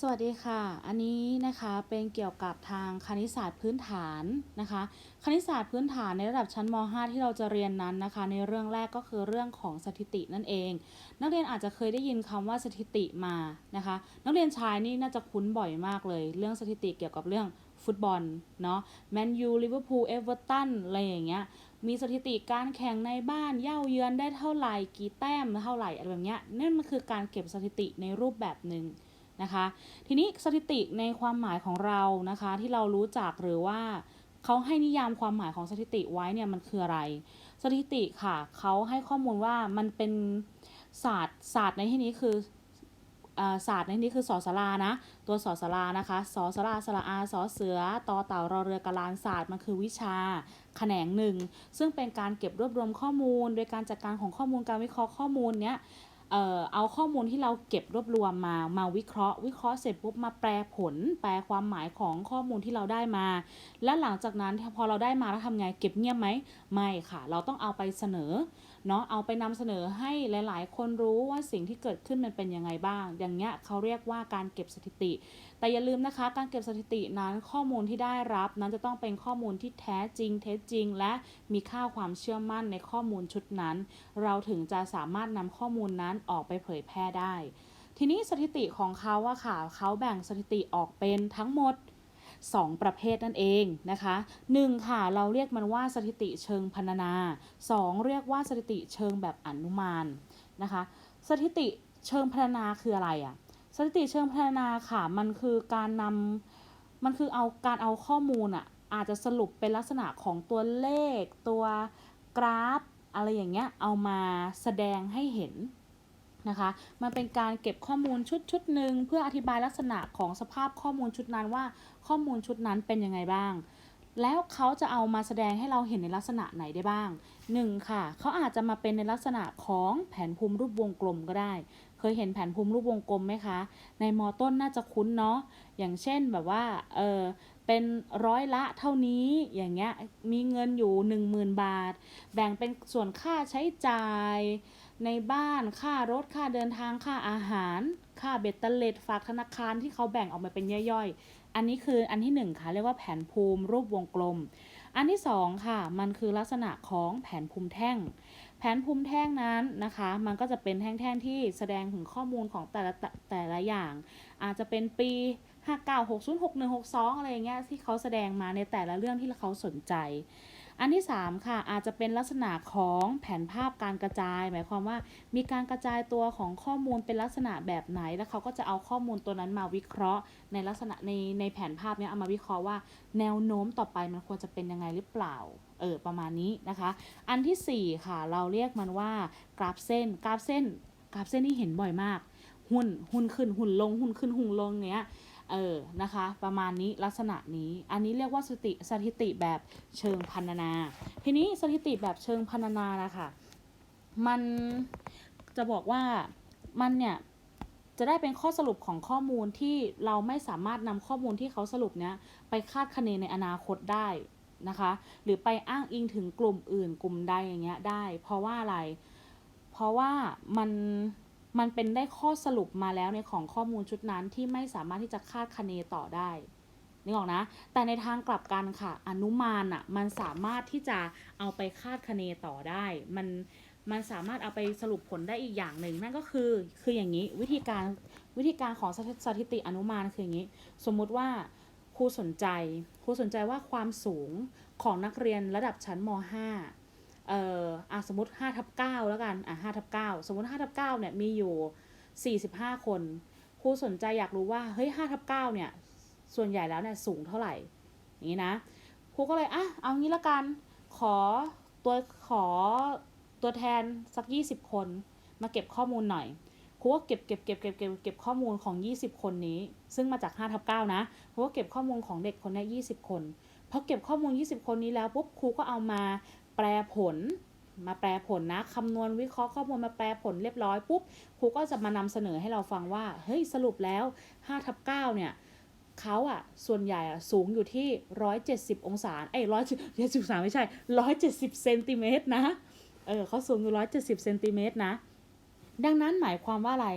สวัสดีค่ะ อันนี้นะคะเป็นเกี่ยวกับทางคณิตศาสตร์พื้นฐานนะคะ คณิตศาสตร์พื้นฐานในระดับชั้นม .5 ที่เราจะเรียนนั้นนะคะ ในเรื่องแรกก็คือเรื่องของสถิตินั่นเอง นักเรียนอาจจะเคยได้ยินคำว่าสถิติมานะคะ นักเรียนชายนี่น่าจะคุ้นบ่อยมากเลย เรื่องสถิติเกี่ยวกับเรื่องฟุตบอลเนาะ แมนยู ลิเวอร์พูล เอเวอร์ตัน อะไรอย่างเงี้ย มีสถิติการแข่งในบ้าน เย่าเยือนได้เท่าไหร่ กี่แต้มเท่าไหร่อะไรแบบเนี้ย นั่นมันคือการเก็บสถิติในรูปแบบหนึ่ง นะคะ ทีนี้สถิติในความหมายของเรานะคะ ที่เรารู้จักหรือว่าเขาให้นิยามความหมายของสถิติไว้เนี่ยมันคืออะไร สถิติค่ะเขาให้ข้อมูลว่ามันเป็นศาสตร์ศาสตร์ในที่นี้คือศาสตร์ในที่นี้คือสอสลานะ ตัวสอสลานะคะสอสลาสระอาสอเสือตอเต่ารอเรือกะลานศาสตร์มันคือวิชาแขนงหนึ่ง ซึ่งเป็นการเก็บรวบรวมข้อมูล โดยการจัดการของข้อมูลการวิเคราะห์ข้อมูลเนี้ย เอ่อเอาข้อมูลที่เราเก็บรวบรวมมามาวิเคราะห์ วิเคราะห์เสร็จปุ๊บมาแปลผล แปลความหมายของข้อมูลที่เราได้มา และหลังจากนั้นพอเราได้มาแล้วทำไงเก็บเงียบไหมไม่ค่ะ เราต้องเอาไปเสนอ เนาะเอาไปนำเสนอให้หลาย ๆ คนรู้ว่าสิ่งที่เกิดขึ้นมันเป็นยังไงบ้าง อย่างเงี้ยเขาเรียกว่าการเก็บสถิติ แต่อย่าลืมนะคะ การเก็บสถิตินั้นข้อมูลที่ได้รับ นั้นจะต้องเป็นข้อมูลที่แท้จริง เท็จจริง และมีค่าความเชื่อมั่นในข้อมูลชุดนั้น เราถึงจะสามารถนำข้อมูลนั้นออกไปเผยแพร่ได้ ทีนี้สถิติของเขาอะค่ะเขาแบ่งสถิติออกเป็นทั้งหมด 2 ประเภทนั่นเองนะคะ1ค่ะเราเรียกมันว่าสถิติเชิงพรรณนา 2 เรียกว่าสถิติเชิงแบบอนุมานนะคะสถิติเชิงพรรณนาคืออะไรอะสถิติเชิงพรรณนาค่ะมันคือการนำมันคือเอาการเอาข้อมูลอะอาจจะสรุปเป็นลักษณะของตัวเลขตัวกราฟ อะไรอย่างเงี้ยเอามาแสดงให้เห็น นะคะ มันเป็นการเก็บข้อมูลชุดชุดหนึ่งเพื่ออธิบายลักษณะของสภาพข้อมูลชุดนั้นว่าข้อมูลชุดนั้นเป็นยังไงบ้าง แล้วเขาจะเอามาแสดงให้เราเห็นในลักษณะไหนได้บ้าง 1. ค่ะ เขาอาจจะมาเป็นในลักษณะของแผนภูมิรูปวงกลมก็ได้ เคยเห็นแผนภูมิรูปวงกลมไหมคะ ในมอต้นน่าจะคุ้นเนาะ อย่างเช่นแบบว่า เออเป็นร้อยละเท่านี้อย่างเงี้ย มีเงินอยู่ 10,000 บาท แบ่งเป็นส่วนค่าใช้จ่าย ในบ้านค่ารถค่าเดินทางค่าอาหาร ค่าเบ็ดเตล็ดฝากธนาคารที่เขาแบ่งออกมาเป็นย่อยๆ อันนี้คืออันที่หนึ่งค่ะ เรียกว่าแผนภูมิรูปวงกลม อันที่สองค่ะ มันคือลักษณะของแผนภูมิแท่ง แผนภูมิแท่งนั้นนะคะ มันก็จะเป็นแท่งๆที่แสดงถึงข้อมูลของแต่ละแต่ละอย่าง อาจจะเป็นปี 59 60 61 62 อะไรอย่างเงี้ยที่เขาแสดงมาในแต่ละเรื่องที่เขาสนใจ อันที่ 3 ค่ะอาจจะเป็นลักษณะของแผนภาพการกระจาย หมายความว่ามีการกระจายตัวของข้อมูลเป็นลักษณะแบบไหน แล้วเขาก็จะเอาข้อมูลตัวนั้นมาวิเคราะห์ ในลักษณะในในแผนภาพเนี้ยเอามาวิเคราะห์ว่า แนวโน้มต่อไปมันควรจะเป็นยังไงหรือเปล่าเออประมาณนี้นะคะ อันทีสี่4 ค่ะ เราเรียกมันว่ากราฟเส้นกราฟเส้นกราฟเส้นที่เห็นบ่อยมาก หุ้นหุ้นขึ้นหุ้นลงหุ้นขึ้นหุ้นลงเนี้ย เออนะคะ ประมาณนี้ลักษณะนี้ อันนี้เรียกว่าสติสถิติแบบเชิงพันนา ทีนี้สถิติแบบเชิงพันนานะคะมันจะบอกว่ามันเนี่ยจะได้เป็นข้อสรุปของข้อมูลที่เราไม่สามารถนำข้อมูลที่เขาสรุปเนี้ยไปคาดคะเนในอนาคตได้นะคะ หรือไปอ้างอิงถึงกลุ่มอื่นกลุ่มใดอย่างเงี้ยได้ เพราะว่าอะไร เพราะว่ามัน มันเป็นได้ข้อสรุปมาแล้วในของข้อมูลชุดนั้นที่ไม่สามารถที่จะคาดคะเนต่อได้นึกออกนะ แต่ในทางกลับกันค่ะ อนุมานอะมันสามารถที่จะเอาไปคาดคะเนต่อได้ มันมันสามารถเอาไปสรุปผลได้อีกอย่างหนึ่งนั่นก็คือคืออย่างนี้วิธีการวิธีการของสถิสถิติอนุมานคืออย่างนี้ สมมุติว่าครูสนใจครูสนใจว่าความสูงของนักเรียนระดับชั้นม .5 เอ่ออะสมมติ5ทับ9แล้วกันอะ5ทับ9สมมติ5ทับ9เนี่ยมีอยู่ 45 คนครูสนใจอยากรู้ว่าเฮ้ย5ทับ9เนี่ยส่วนใหญ่แล้วเนี่ยสูงเท่าไหร่อย่างนี้นะครูก็เลยอะเอางี้ละกันขอตัวขอตัวแทนสัก 20 คนมาเก็บข้อมูลหน่อยครูก็เก็บเก็บเก็บเก็บเก็บเก็บข้อมูลของ 20 คนนี้ ซึ่งมาจาก5ทับ9นะครูก็เก็บข้อมูลของเด็กคนนี้20 คนพอเก็บข้อมูล 20 คนนี้แล้วปุ๊บครูก็เอามา แปลผลมาแปลผลนะคำนวณวิเคราะห์ข้อมูลมาแปลผลเรียบร้อยปุ๊บครูก็จะมานำเสนอให้เราฟังว่าเฮ้ยสรุปแล้ว5ทับ9เนี่ยเขาอะส่วนใหญ่อะสูงอยู่ที่ 170 องศาเอ้ยร้อยเจ็ดสิบองศาไม่ใช่ 170เซนติเมตรนะเออเขาสูงอยู่ 170เซนติเมตรนะ ดังนั้นหมายความว่าอะไร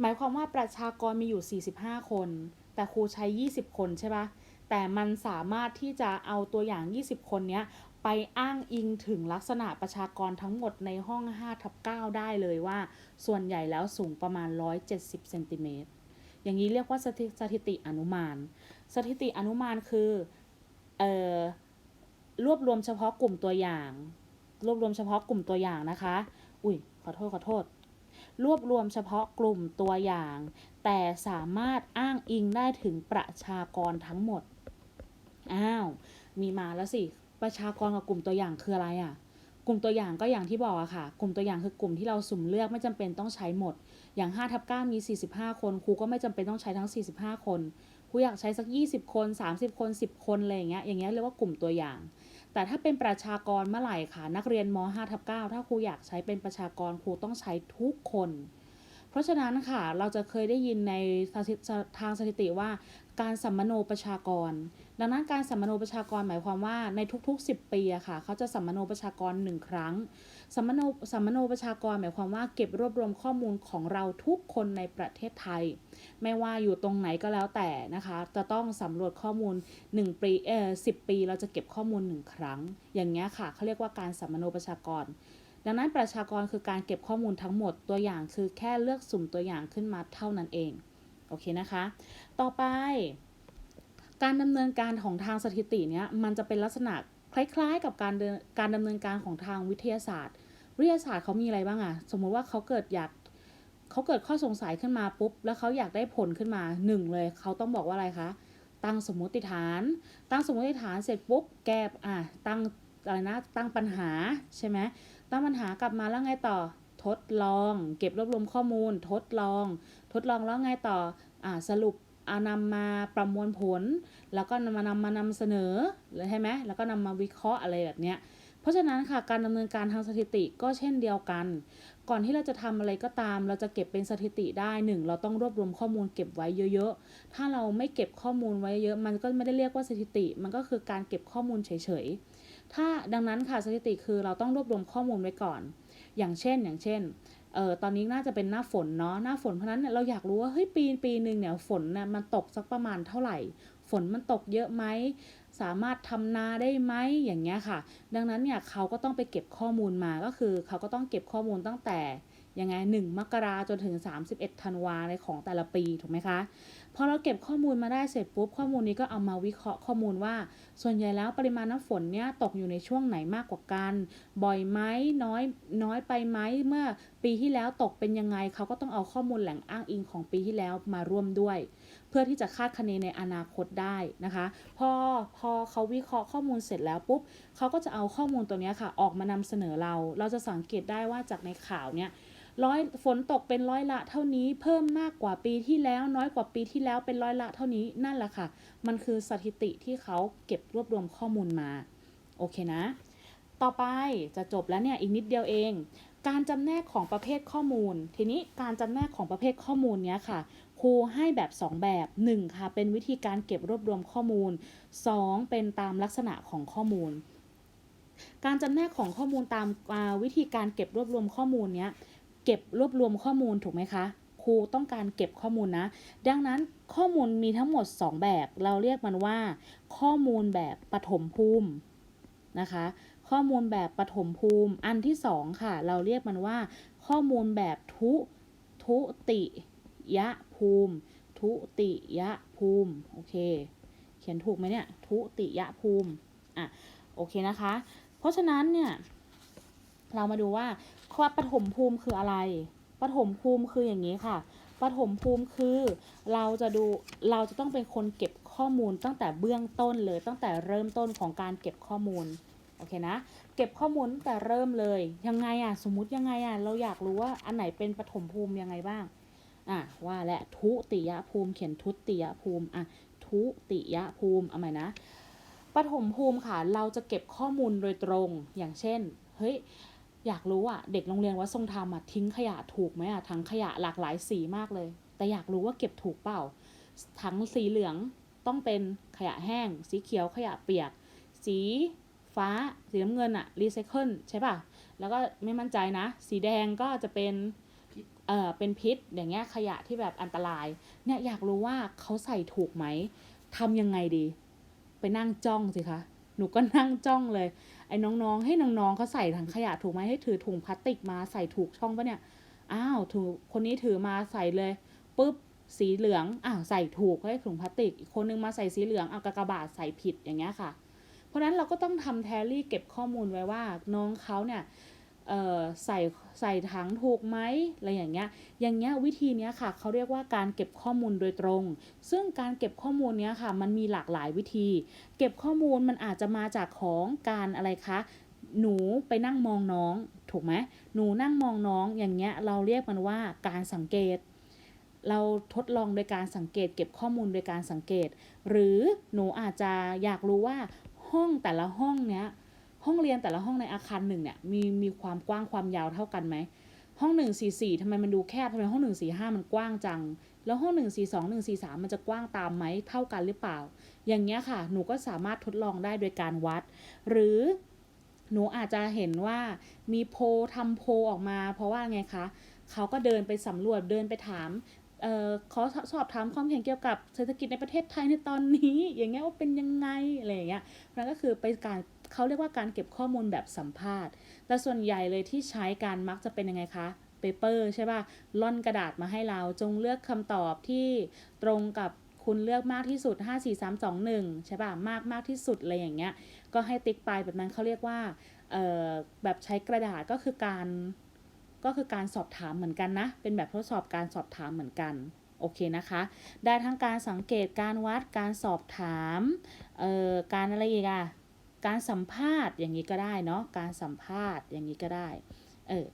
หมายความว่าประชากรมีอยู่ 45 คน แต่ครูใช้ 20 คนใช่ปะแต่มันสามารถที่จะเอาตัวอย่าง 20 คนเนี้ย ไปอ้างอิงถึงลักษณะประชากรทั้งหมดในห้อง5ทับ9ได้เลยว่า ส่วนใหญ่แล้วสูงประมาณ 170เซนติเมตรอย่างนี้เรียกว่าสถิสถิติอนุมาน สถิติอนุมานคือออรวบรวมเฉพาะกลุ่มตัวอย่าง รวบรวมเฉพาะกลุ่มตัวอย่างนะคะ อุ้ยขอโทษขอโทษ รวบรวมเฉพาะกลุ่มตัวอย่าง แต่สามารถอ้างอิงได้ถึงประชากรทั้งหมด อ้าว มีมาแล้วสิ ประชากรกับกลุ่มตัวอย่างคืออะไรอะ่ะ กลุ่มตัวอย่างก็อย่างที่บอกอะค่ะ กลุ่มตัวอย่างคือกลุ่มที่เราสุ่มเลือกไม่จำเป็นต้องใช้หมด อย่าง5ทับ9มี 45 คนครูก็ไม่จำเป็นต้องใช้ทั้ง 45 คนครูอยากใช้สัก 20 คน 30 คน 10 คนอะไรอย่างเงี้ย อย่างเงี้ยเรียกว่ากลุ่มตัวอย่าง แต่ถ้าเป็นประชากรเมื่อไหร่ค่ะ นักเรียนม5ทับ9ถ้าครูอยากใช้เป็นประชากรครูต้องใช้ทุกคน ราะฉะนั้นค่ะเราจะเคยได้ยินในทางสถิติว่าการสัมมโนประชากร ดังนั้นการสัมมโนประชากรหมายความว่าในทุกๆ 10 ปีอะค่ะเขาจะสัมมโนประชากรหนึ่งครั้งสัมมโนสัมมโนประชากรหมายความว่าเก็บรวบรวมข้อมูลของเราทุกคนในประเทศไทย ไม่ว่าอยู่ตรงไหนก็แล้วแต่นะคะ จะต้องสำรวจข้อมูล 1 ปีเอ่อสิปี เราจะเก็บข้อมูล 1 ครั้ง อย่างเงี้ยค่ะเขาเรียกว่าการสัมมโนประชากร ดังนั้นประชากรคือการเก็บข้อมูลทั้งหมดตัวอย่างคือแค่เลือกสุ่มตัวอย่างขึ้นมาเท่านั้นเอง โอเคนะคะ ต่อไป การดำเนินการของทางสถิติเนี้ยมันจะเป็นลักษณะคล้ายๆ กับการเดินการดำเนินการของทางวิทยาศาสตร์ วิทยาศาสตร์เขามีอะไรบ้างอะสมมุติว่าเขาเกิดอยากเขาเกิดข้อสงสัยขึ้นมาปุ๊บ แล้วเขาอยากได้ผลขึ้นมาหนึ่งเลยเขาต้องบอกว่าอะไรคะตั้งสมมติฐาน ตั้งสมมติฐานเสร็จปุ๊บแก้อะตั้ง อะไรนะตั้งปัญหาใช่ไหมตั้งปัญหากลับมาแล้วไงต่อทดลอง เก็บรวบรวมข้อมูล ทดลอง ทดลองแล้วไงต่ออ่าสรุปอานำมาประมวลผล แล้วก็นำมานำมานำเสนอใช่ไหมแล้วก็นำมาวิเคราะห์อะไรแบบเนี้ยเพราะฉะนั้นค่ะการดำเนินการทางสถิติก็เช่นเดียวกัน ก่อนที่เราจะทำอะไรก็ตาม เราจะเก็บเป็นสถิติได้หนึ่งเราต้องรวบรวมข้อมูลเก็บไว้เยอะๆ ถ้าเราไม่เก็บข้อมูลไว้เยอะ มันก็ไม่ได้เรียกว่าสถิติ มันก็คือการเก็บข้อมูลเฉยๆ ถ้าดังนั้นค่ะสถิติคือเราต้องรวบรวมข้อมูลไว้ก่อน อย่างเช่น อย่างเช่นเออตอนนี้น่าจะเป็นหน้าฝนเนาะหน้าฝนเพราะนั้นเนี่ยเราอยากรู้ว่าเฮ้ยปีปีหนึ่งเนี่ยฝนเนี่ยมันตกสักประมาณเท่าไหร่ ฝนมันตกเยอะไหมสามารถทำนาได้ไหมอย่างเงี้ยค่ะ ดังนั้นเนี่ยเขาก็ต้องไปเก็บข้อมูลมาก็คือ เขาก็ต้องเก็บข้อมูลตั้งแต่ยังไง1มกราจนถึง 31ธันวาในของแต่ละปีถูกไหมคะ พอเราเก็บข้อมูลมาได้เสร็จปุ๊บข้อมูลนี้ก็เอามาวิเคราะห์ข้อมูลว่า ส่วนใหญ่แล้วปริมาณน้ำฝนเนี่ยตกอยู่ในช่วงไหนมากกว่ากัน บ่อยไหมน้อยน้อยไปไหมเมื่อปีที่แล้วตกเป็นยังไงเขาก็ต้องเอาข้อมูลแหล่งอ้างอิงของปีที่แล้วมาร่วมด้วย เพื่อที่จะคาดคะเนในอนาคตได้นะคะ พอพอเขาวิเคราะห์ข้อมูลเสร็จแล้วปุ๊บเขาก็จะเอาข้อมูลตัวนี้ค่ะ ออกมานำเสนอเรา เราจะสังเกตได้ว่าจากในข่าวเนี่ย ร้อยฝนตกเป็นร้อยละเท่านี้ เพิ่มมากกว่าปีที่แล้ว น้อยกว่าปีที่แล้วเป็นร้อยละเท่านี้นั่นแหละค่ะ มันคือสถิติที่เขาเก็บรวบรวมข้อมูลมา โอเคนะ ต่อไปจะจบแล้วเนี่ยอีกนิดเดียวเอง การจำแนกของประเภทข้อมูล ทีนี้การจำแนกของประเภทข้อมูลเนี้ยค่ะครูให้แบบ 2 แบบ 1 ค่ะ เป็นวิธีการเก็บรวบรวมข้อมูล 2 เป็นตามลักษณะของข้อมูล การจำแนกของข้อมูลตามวิธีการเก็บรวบรวมข้อมูลเนี้ย เก็บรวบรวมข้อมูลถูกไหมคะครูต้องการเก็บข้อมูลนะ ดังนั้นข้อมูลมีทั้งหมด 2 แบบ เราเรียกมันว่า ข้อมูลแบบปฐมภูมินะคะ ข้อมูลแบบปฐมภูมิ อันที่ 2 ค่ะ เราเรียกมันว่า ข้อมูลแบบทุทุติยภูมิ ทุติยภูมิ โอเค เขียนถูกไหมเนี่ย ทุติยภูมิ อะ โอเคนะคะ เพราะฉะนั้นเนี่ย เรามาดูว่า ว่าปฐมภูมิคืออะไรปฐมภูมิคืออย่างนี้ค่ะปฐมภูมิคือเราจะดูเราจะต้องเป็นคนเก็บข้อมูลตั้งแต่เบื้องต้นเลยตั้งแต่เริ่มต้นของการเก็บข้อมูลโอเคนะ เก็บข้อมูลตั้งแต่เริ่มเลยยังไงอะสมมติยังไงอะเราอยากรู้ว่าอันไหนเป็นปฐมภูมิยังไงบ้างอะว่าและทุติยภูมิเขียนทุติยภูมิอะทุติยภูมิเอาใหม่นะปฐมภูมิค่ะเราจะเก็บข้อมูลโดยตรงอย่างเช่นเฮ้ย อยากรู้อะเด็กโรงเรียนวัดทรงธรรมอะทิ้งขยะถูกไหมอะถังขยะหลากหลายสีมากเลย แต่อยากรู้ว่าเก็บถูกเปล่าถังสีเหลืองต้องเป็นขยะแห้ง สีเขียวขยะเปียก สีฟ้า สีน้ำเงินอะรีไซเคิลใช่ป่ะ แล้วก็ไม่มั่นใจนะ สีแดงก็จะเป็นเอ่อเป็นพิษอย่างเงี้ยขยะที่แบบอันตราย เนี่ยอยากรู้ว่าเขาใส่ถูกไหมทำยังไงดี ไปนั่งจ้องสิคะ หนูก็นั่งจ้องเลย ไอ้น้องๆ ให้น้องๆเขาใส่ถังขยะถูกไหมให้ถือถุงพลาสติกมาใส่ถูกช่องปะเนี่ย อ้าวถูกคนนี้ถือมาใส่เลยปุ๊บสีเหลืองอ้าวใส่ถูกให้ถุงพลาสติกอีกคนนึงมาใส่สีเหลืองเอากากบาทใส่ผิดอย่างเงี้ยค่ะ เพราะนั้นเราก็ต้องทำแทรลี่เก็บข้อมูลไว้ว่าน้องเขาเนี่ย ใส่ใส่ถังถูกไหมอะไรอย่างเงี้ย อย่างเงี้ยวิธีเนี้ยค่ะเขาเรียกว่าการเก็บข้อมูลโดยตรง ซึ่งการเก็บข้อมูลเนี้ยค่ะมันมีหลากหลายวิธี เก็บข้อมูลมันอาจจะมาจากของการอะไรคะหนูไปนั่งมองน้องถูกไหมหนูนั่งมองน้องอย่างเงี้ยเราเรียกมันว่าการสังเกต เราทดลองโดยการสังเกต เก็บข้อมูลโดยการสังเกต หรือหนูอาจจะอยากรู้ว่าห้องแต่ละห้องเนี้ย ห้องเรียนแต่ละห้องในอาคารหนึ่งเนี่ยมีมีความกว้างความยาวเท่ากันไหมห้องหนึ่งสี่สี่ทำไมมันดูแคบทำไมห้องหนึ่งสี่ห้ามันกว้างจัง แล้วห้องหนึ่งสี่สองหนึ่งสี่สามมันจะกว้างตามไหมเท่ากันหรือเปล่า อย่างเงี้ยค่ะ หนูก็สามารถทดลองได้โดยการวัด หรือหนูอาจจะเห็นว่ามีโพทำโพออกมา เพราะว่าไงคะเขาก็เดินไปสำรวจเดินไปถามเอ่อขอสอบถามความเห็นเกี่ยวกับเศรษฐกิจในประเทศไทยในตอนนี้ อย่างเงี้ยว่าเป็นยังไงอะไรอย่างเงี้ยนั่นก็คือไปการ เขาเรียกว่าการเก็บข้อมูลแบบสัมภาษณ์ แต่ส่วนใหญ่เลยที่ใช้การมักจะเป็นยังไงคะเปเปอร์ใช่ป่ะล่อนกระดาษมาให้เราจงเลือกคำตอบที่ตรงกับคุณเลือกมากที่สุด 5 4 3 2 1 ใช่ป่ะ มากมากที่สุดอะไรอย่างเงี้ย ก็ให้ติ๊กไปแบบนั้นเขาเรียกว่าแบบใช้กระดาษก็คือการก็คือการสอบถามเหมือนกันนะ เป็นแบบทดสอบการสอบถามเหมือนกัน โอเคนะคะ ได้ทั้งการสังเกตการวัดการสอบถาม การอะไรอีกอะ การสัมภาษณ์อย่างนี้ก็ได้เนาะการสัมภาษณ์อย่างนี้ก็ได้เออ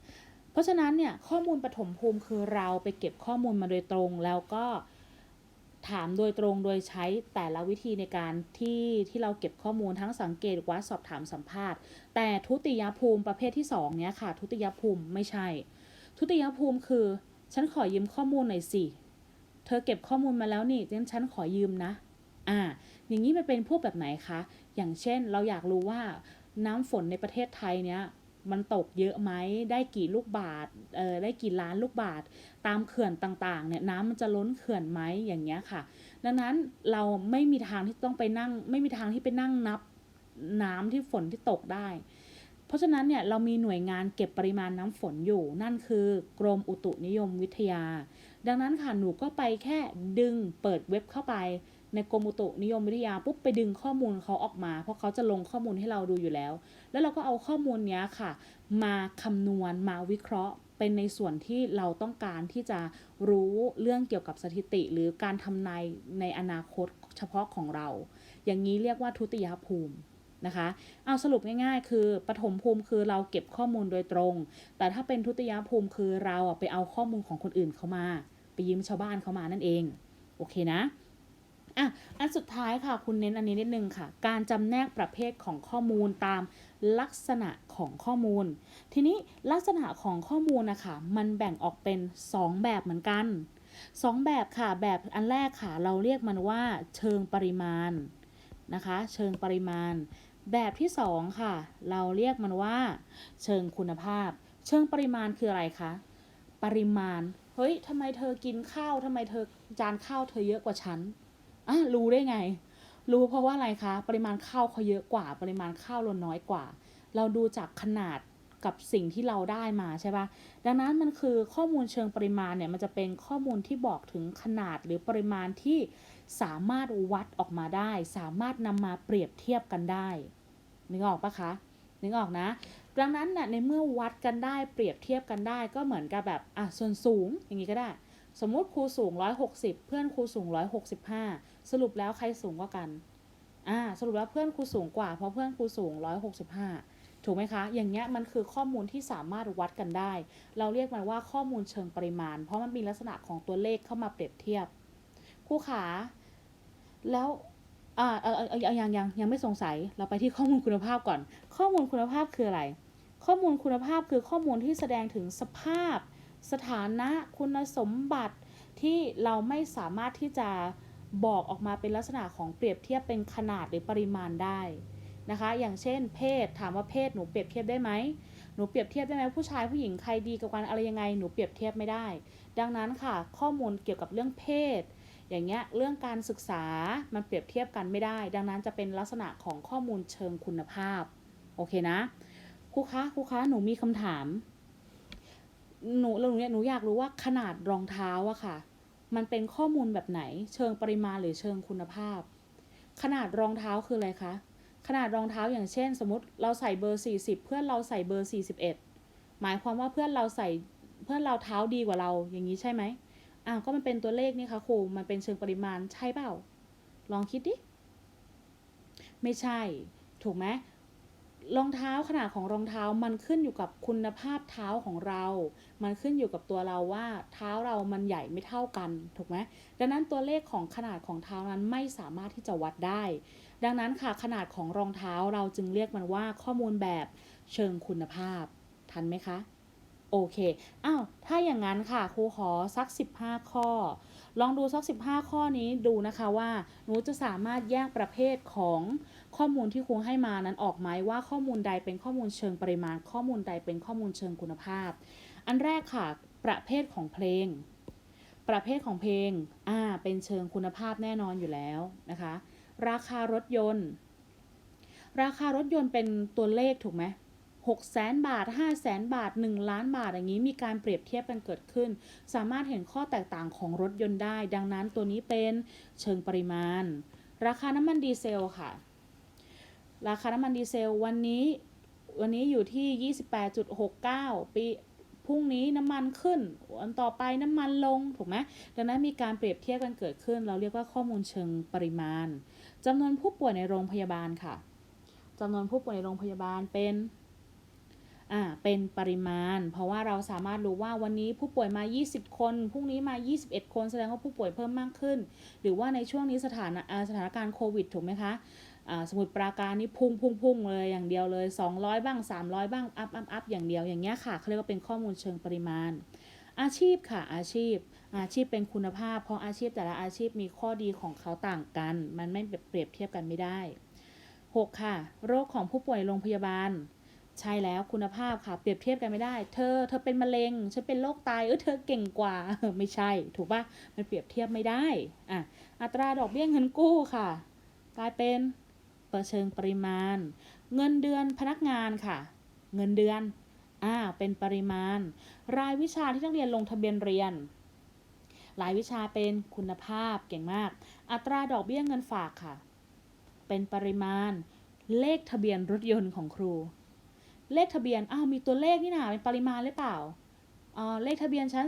เพราะฉะนั้นเนี่ยข้อมูลปฐมภูมิคือเราไปเก็บข้อมูลมาโดยตรงแล้วก็ถามโดยตรงโดยใช้แต่ละวิธีในการที่ที่เราเก็บข้อมูลทั้งสังเกตวัดสอบถามสัมภาษณ์ แต่ทุติยภูมิประเภทที่สองเนี้ยค่ะ ทุติยภูมิไม่ใช่ ทุติยภูมิคือ ฉันขอยืมข้อมูลหน่อยสิ เธอเก็บข้อมูลมาแล้วนี่งั้นฉันขอยืมนะ อ่า อย่างนี้มันเป็นพวกแบบไหนคะ อย่างเช่นเราอยากรู้ว่าน้ำฝนในประเทศไทยเนี้ยมันตกเยอะไหม ได้กี่ลูกบาทเออได้กี่ล้านลูกบาท ตามเขื่อนต่างๆ เนี่ยน้ำมันจะล้นเขื่อนไหมอย่างเงี้ยค่ะ ดังนั้นเราไม่มีทางที่ต้องไปนั่ง ไม่มีทางที่ไปนั่งนับน้ำที่ฝนที่ตกได้ เพราะฉะนั้นเนี่ยเรามีหน่วยงานเก็บปริมาณน้ำฝนอยู่ นั่นคือกรมอุตุนิยมวิทยา ดังนั้นค่ะหนูก็ไปแค่ดึงเปิดเว็บเข้าไป ในกรมอุตุนิยมวิทยาปุ๊บไปดึงข้อมูลเขาออกมา เพราะเขาจะลงข้อมูลให้เราดูอยู่แล้ว แล้วเราก็เอาข้อมูลเนี้ยค่ะ มาคำนวณมาวิเคราะห์ เป็นในส่วนที่เราต้องการที่จะรู้เรื่องเกี่ยวกับสถิติ หรือการทำนายในอนาคตเฉพาะของเรา อย่างนี้เรียกว่าทุติยภูมินะคะเอาสรุปง่ายๆ คือปฐมภูมิคือเราเก็บข้อมูลโดยตรง แต่ถ้าเป็นทุติยภูมิคือเราไปเอาข้อมูลของคนอื่นเขามา ไปยืมชาวบ้านเขามานั่นเอง โอเคนะ อะอันสุดท้ายค่ะคุณเน้นอันนี้นิดนึงค่ะ การจำแนกประเภทของข้อมูลตามลักษณะของข้อมูล ทีนี้ลักษณะของข้อมูลนะคะมันแบ่งออกเป็น 2 แบบเหมือนกัน 2 แบบค่ะ แบบอันแรกค่ะ เราเรียกมันว่าเชิงปริมาณนะคะ เชิงปริมาณ แบบที่ 2 ค่ะ เราเรียกมันว่า เชิงคุณภาพ เชิงปริมาณคืออะไรคะปริมาณเฮ้ยทำไมเธอกินข้าวทำไมเธอจานข้าวเธอเยอะกว่าฉัน อะรู้ได้ไง รู้เพราะว่าอะไรคะ ปริมาณข้าวเขาเยอะกว่า ปริมาณข้าวเราน้อยกว่า เราดูจากขนาดกับสิ่งที่เราได้มาใช่ปะดังนั้นมันคือข้อมูลเชิงปริมาณเนี่ยมันจะเป็นข้อมูลที่บอกถึงขนาดหรือปริมาณที่สามารถวัดออกมาได้ สามารถนำมาเปรียบเทียบกันได้นึกออกปะคะนึกออกนะ ดังนั้นน่ะในเมื่อวัดกันได้เปรียบเทียบกันได้ก็เหมือนกับแบบอะส่วนสูงอย่างนี้ก็ได้ สมมุติครูสูง 160 เพื่อนครูสูง 165 สรุปแล้วใครสูงกว่ากัน อ่า สรุปแล้วเพื่อนครูสูงกว่า เพราะเพื่อนครูสูง 165 ถูกไหมคะ อย่างเงี้ยมันคือข้อมูลที่สามารถวัดกันได้ เราเรียกมันว่าข้อมูลเชิงปริมาณ เพราะมันมีลักษณะของตัวเลขเข้ามาเปรียบเทียบครูขา แล้วอ่าเออเออยังยังยังไม่สงสัย เราไปที่ข้อมูลคุณภาพก่อน ข้อมูลคุณภาพคืออะไร ข้อมูลคุณภาพคือข้อมูลที่แสดงถึงสภาพ สถานะ คุณสมบัติที่เราไม่สามารถที่จะ บอกออกมาเป็นลักษณะของเปรียบเทียบเป็นขนาดหรือปริมาณได้นะคะ อย่างเช่น เพศถามว่าเพศหนูเปรียบเทียบได้ไหมหนูเปรียบเทียบได้ไหมผู้ชายผู้หญิงใครดีกับกันอะไรยังไงหนูเปรียบเทียบไม่ได้ ดังนั้นค่ะ ข้อมูลเกี่ยวกับเรื่องเพศ อย่างเงี้ยเรื่องการศึกษามันเปรียบเทียบกันไม่ได้ ดังนั้นจะเป็นลักษณะของข้อมูลเชิงคุณภาพโอเคนะครูคะครูคะหนูมีคำถามหนูหนูเนี่ยหนูอยากรู้ว่าขนาดรองเท้าอะค่ะ มันเป็นข้อมูลแบบไหน เชิงปริมาณหรือเชิงคุณภาพ ขนาดรองเท้าคืออะไรคะ ขนาดรองเท้าอย่างเช่น สมมติเราใส่เบอร์ 40 เพื่อนเราใส่เบอร์ 41 หมายความว่าเพื่อนเราใส่เพื่อนเราเท้าดีกว่าเราอย่างนี้ใช่ไหมอ้าวก็มันเป็นตัวเลขนี่คะครูมันเป็นเชิงปริมาณใช่เปล่า ลองคิดดิ ไม่ใช่ ถูกไหม รองเท้าขนาดของรองเท้ามันขึ้นอยู่กับคุณภาพเท้าของเรา มันขึ้นอยู่กับตัวเราว่าเท้าเรามันใหญ่ไม่เท่ากันถูกไหมดังนั้นตัวเลขของขนาดของเท้านั้นไม่สามารถที่จะวัดได้ ดังนั้นค่ะขนาดของรองเท้าเราจึงเรียกมันว่าข้อมูลแบบเชิงคุณภาพ ทันไหมคะ โอเค อ้าว ถ้าอย่างนั้นค่ะครูขอสัก 15 ข้อ ลองดูสัก15 ข้อนี้ดูนะคะว่าหนูจะสามารถแยกประเภทของข้อมูลที่ครูให้มานั้นออกไหมว่าข้อมูลใดเป็นข้อมูลเชิงปริมาณ ข้อมูลใดเป็นข้อมูลเชิงคุณภาพ อันแรกค่ะ ประเภทของเพลง ประเภทของเพลงอ่าเป็นเชิงคุณภาพแน่นอนอยู่แล้วนะคะ ราคารถยนต์ ราคารถยนต์เป็นตัวเลขถูกไหม หกแสนบาทห้าแสนบาท 1 ล้านบาทอย่างนี้มีการเปรียบเทียบกันเกิดขึ้น สามารถเห็นข้อแตกต่างของรถยนต์ได้ ดังนั้นตัวนี้เป็นเชิงปริมาณ ราคาน้ำมันดีเซลค่ะ ราคาน้ำมันดีเซลวันนี้วันนี้อยู่ที่ 28.69 ปีพรุ่งนี้น้ำมันขึ้นวันต่อไปน้ำมันลงถูกไหมดังนั้นมีการเปรียบเทียบกันเกิดขึ้น เราเรียกว่าข้อมูลเชิงปริมาณจำนวนผู้ป่วยในโรงพยาบาลค่ะจำนวนผู้ป่วยในโรงพยาบาลเป็น เป็นปริมาณ เพราะว่าเราสามารถรู้ว่าวันนี้ผู้ป่วยมา 20 คนพรุ่งนี้มา 21 คนแสดงว่าผู้ป่วยเพิ่มมากขึ้น หรือว่าในช่วงนี้สถานะสถานการณ์โควิดถูกไหมคะสมุดปราการนี่พุ่งพุ่งพุ่งเลยอย่างเดียวเลย 200 บ้าง 300 บ้าง อัพอัพอัพอย่างเดียวอย่างเงี้ยค่ะเขาเรียกว่าเป็นข้อมูลเชิงปริมาณ อาชีพค่ะอาชีพ อาชีพเป็นคุณภาพ เพราะอาชีพแต่ละอาชีพมีข้อดีของเขาต่างกัน มันไม่เปรียบเทียบกันไม่ได้ 6 ค่ะ โรคของผู้ป่วยโรงพยาบาล ใช่แล้วคุณภาพค่ะ เปรียบเทียบกันไม่ได้ เธอ เธอเป็นมะเร็งฉันเป็นโรคไตเออเธอเก่งกว่าไม่ใช่ ถูกปะมันเปรียบเทียบไม่ได้อะอัตราดอกเบี้ยเงินกู้ค่ะ กลายเป็นเปอร์เชิงปริมาณ เงินเดือนพนักงานค่ะ เงินเดือนอ่าเป็นปริมาณ รายวิชาที่นักเรียนลงทะเบียนเรียน รายวิชาเป็นคุณภาพเก่งมาก อัตราดอกเบี้ยเงินฝากค่ะ เป็นปริมาณเลขทะเบียนรถยนต์ของครู เลขทะเบียน อ้าว มีตัวเลขนี่นะเป็นปริมาณหรือเปล่าอ่าเลขทะเบียนชั้น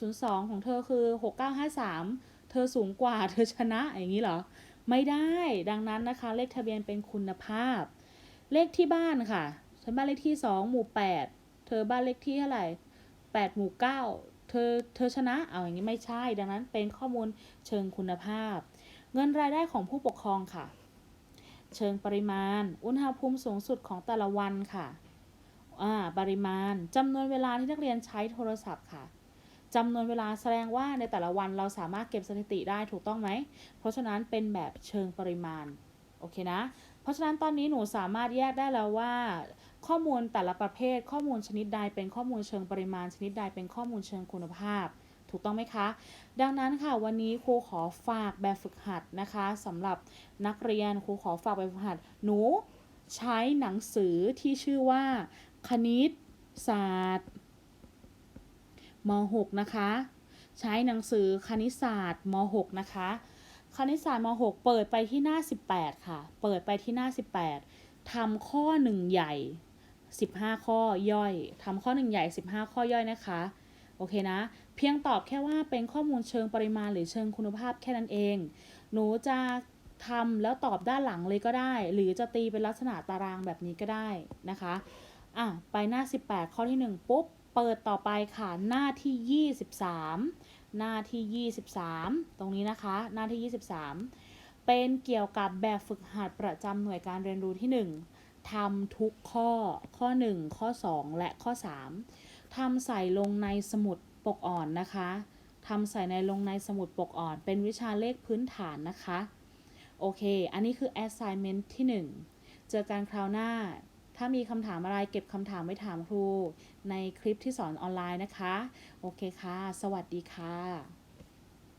3002 ของเธอคือ 6953 เธอสูงกว่า เธอชนะ อย่างนี้เหรอ ไม่ได้ ดังนั้นนะคะ เลขทะเบียนเป็นคุณภาพ เลขที่บ้านค่ะ ฉันบ้านเลขที่ 2 หมู่ 8 เธอบ้านเลขที่เท่าไหร่ 8 หมู่ 9 เธอ เธอชนะ เอาอย่างนี้ไม่ใช่ ดังนั้นเป็นข้อมูลเชิงคุณภาพ เงินรายได้ของผู้ปกครองค่ะเชิงปริมาณ อุณหภูมิสูงสุดของแต่ละวันค่ะ ปริมาณจำนวนเวลาที่นักเรียนใช้โทรศัพท์ค่ะจำนวนเวลาแสดงว่าในแต่ละวันเราสามารถเก็บสถิติได้ถูกต้องไหม เพราะฉะนั้นเป็นแบบเชิงปริมาณ โอเคนะ เพราะฉะนั้นตอนนี้หนูสามารถแยกได้แล้วว่า ข้อมูลแต่ละประเภท ข้อมูลชนิดใดเป็นข้อมูลเชิงปริมาณ ชนิดใดเป็นข้อมูลเชิงคุณภาพ ถูกต้องไหมคะ ดังนั้นค่ะวันนี้ครูขอฝากแบบฝึกหัดนะคะสำหรับนักเรียนครูขอฝากแบบฝึกหัด หนูใช้หนังสือที่ชื่อว่า คณิต ศาสตร์ม .6 นะคะ ใช้หนังสือคณิตศาสตร์ม .6 นะคะ คณิตศาสตร์ม .6 เปิดไปที่หน้า 18 ค่ะ เปิดไปที่หน้า 18ทำข้อ 1 ใหญ่ 15 ข้อย่อยทำข้อ 1 ใหญ่ 15 ข้อย่อยนะคะ โอเคนะ เพียงตอบแค่ว่าเป็นข้อมูลเชิงปริมาณหรือเชิงคุณภาพแค่นั้นเอง หนูจะทำแล้วตอบด้านหลังเลยก็ได้ หรือจะตีเป็นลักษณะตารางแบบนี้ก็ได้นะคะ อะไปหน้า 18 ข้อที่ 1 ปุ๊บ เปิดต่อไปค่ะหน้าที่ 23 หน้าที่ 23 ตรงนี้นะคะ หน้าที่ 23 เป็นเกี่ยวกับแบบฝึกหัดประจำหน่วยการเรียนรู้ที่ 1ทำทุกข้อ ข้อ 1 ข้อ 2 และข้อ 3ทำใส่ลงในสมุดปกอ่อนนะคะทำใส่ในลงในสมุดปกอ่อน เป็นวิชาเลขพื้นฐานนะคะ โอเค อันนี้คือ assignment ที่ 1 เจอกันคราวหน้า ถ้ามีคำถามอะไรเก็บคำถามไว้ถามครู ในคลิปที่สอนออนไลน์นะคะ โอเคค่ะ สวัสดีค่ะ